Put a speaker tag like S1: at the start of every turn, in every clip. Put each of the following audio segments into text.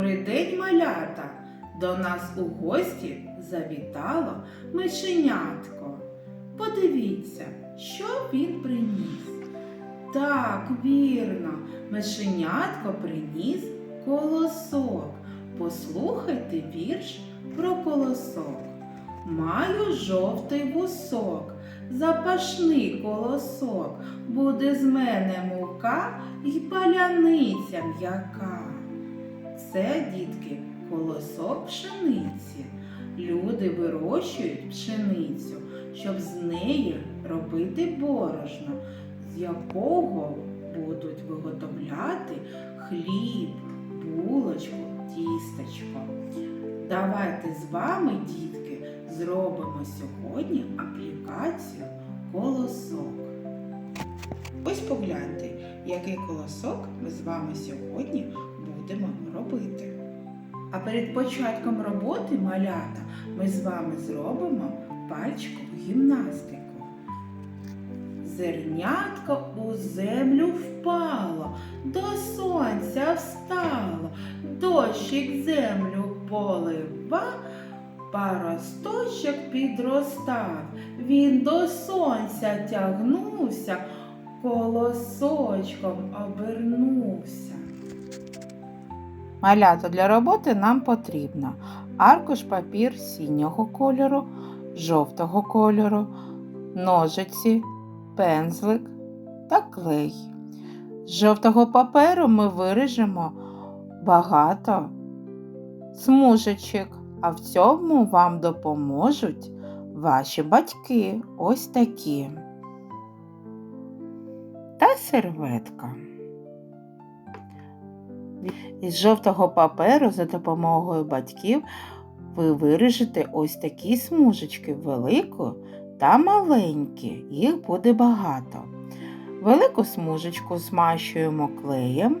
S1: день, малята! До нас у гості завітало мишенятко. Подивіться, що він приніс. Так, вірно, мишенятко приніс колосок. Послухайте вірш про колосок. Маю жовтий вусок, запашний колосок, буде з мене мука й паляниця м'яка. Це, дітки, колосок пшениці. Люди вирощують пшеницю, щоб з неї робити борошно, з якого будуть виготовляти хліб, булочку, тістечко. Давайте з вами, дітки, зробимо сьогодні аплікацію колосок. Ось погляньте, який колосок ми з вами сьогодні. А перед початком роботи малята ми з вами зробимо пальчикову гімнастику. Зернятко у землю впало, до сонця встало, дощик землю полива, паросточок підростав, він до сонця тягнувся, колосочком обернувся. Малята для роботи нам потрібно аркуш папір синього кольору, жовтого кольору, ножиці, пензлик та клей. З жовтого паперу ми виріжемо багато смужечок, а в цьому вам допоможуть ваші батьки ось такі. Та серветка. Із жовтого паперу за допомогою батьків ви виріжете ось такі смужечки велику та маленькі, їх буде багато. Велику смужечку змащуємо клеєм.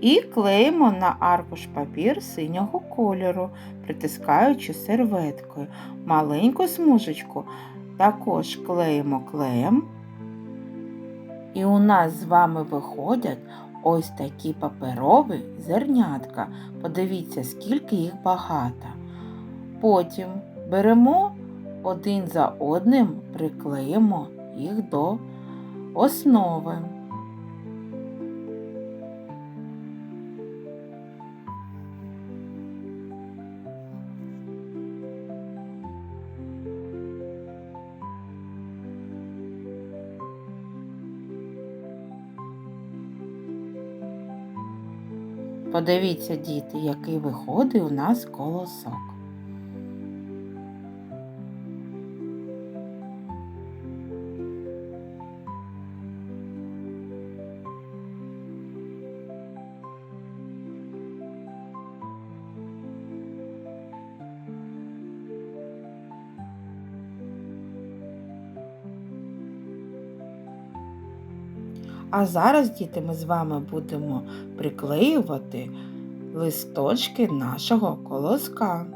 S1: І клеїмо на аркуш папір синього кольору, притискаючи серветкою. Маленьку смужечку також клеїмо клеєм. І у нас з вами виходять ось такі паперові зернятка. Подивіться, скільки їх багато. Потім беремо один за одним, приклеїмо їх до основи. Подивіться, діти, який виходить у нас колосок. А зараз, діти, ми з вами будемо приклеювати листочки нашого колоска.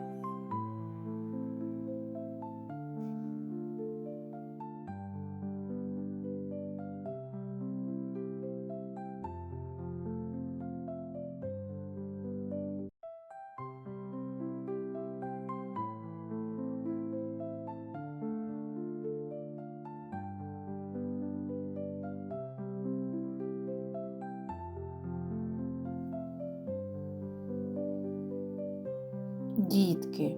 S1: Дітки,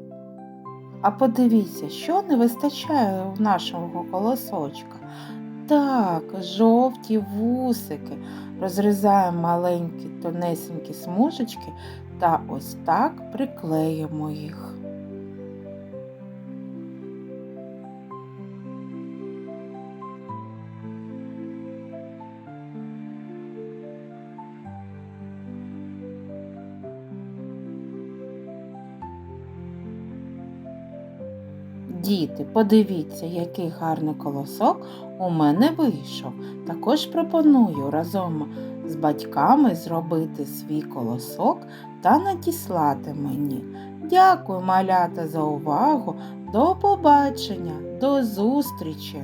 S1: а подивіться, що не вистачає в нашого колосочка. Так, жовті вусики. Розрізаємо маленькі тонесенькі смужечки та ось так приклеїмо їх. Діти, подивіться, який гарний колосок у мене вийшов. Також пропоную разом з батьками зробити свій колосок та надіслати мені. Дякую, малята, за увагу. До побачення, до зустрічі!